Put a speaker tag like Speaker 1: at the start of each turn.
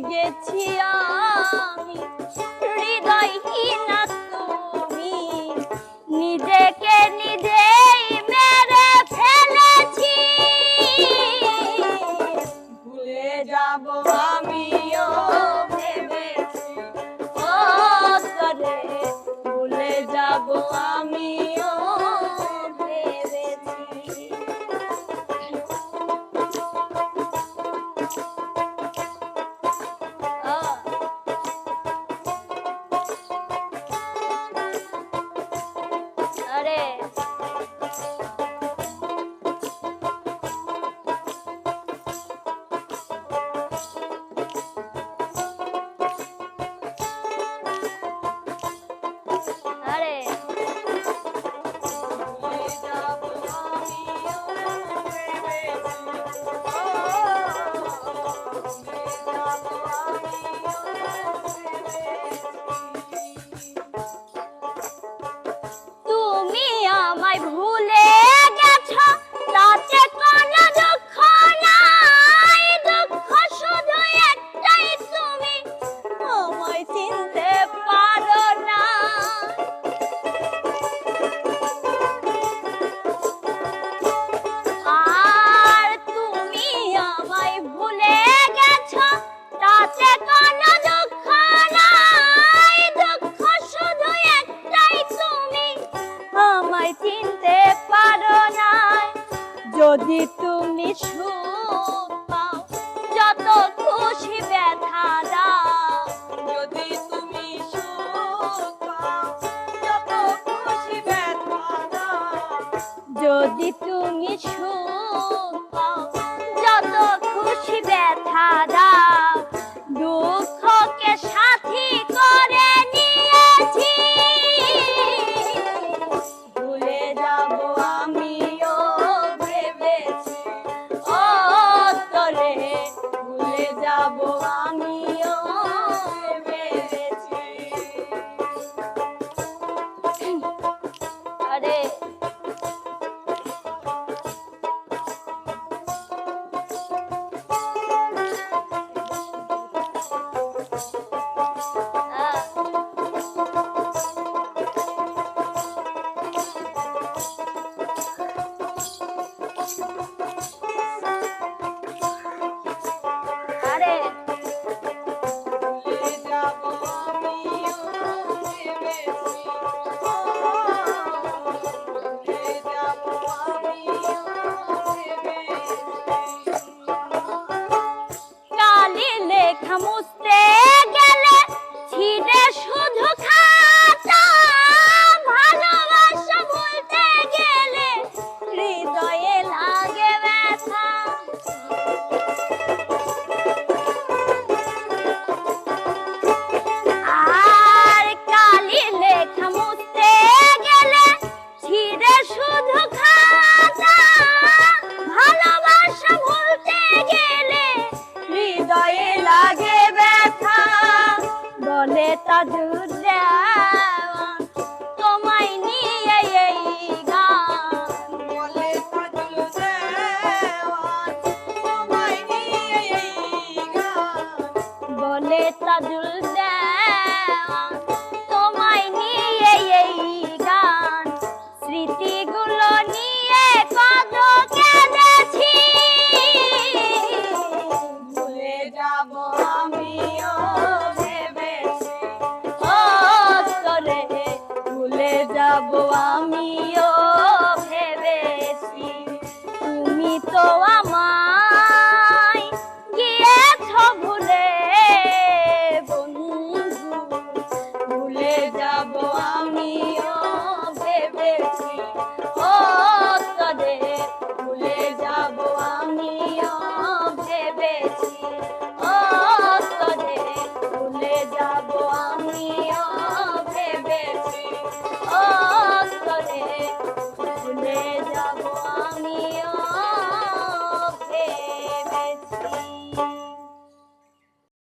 Speaker 1: গেছি আমি। হৃদয়হীন তুমি। নিজেকে নিজেই মেরে ফেলেছি।
Speaker 2: ভুলে যাব
Speaker 1: subscribe. Who চিনতে পারো না যদি তুমি শুন যাব আমিও ভেবেছি তুমি তো আমায় ভুলে বন্ধু ভুলে যা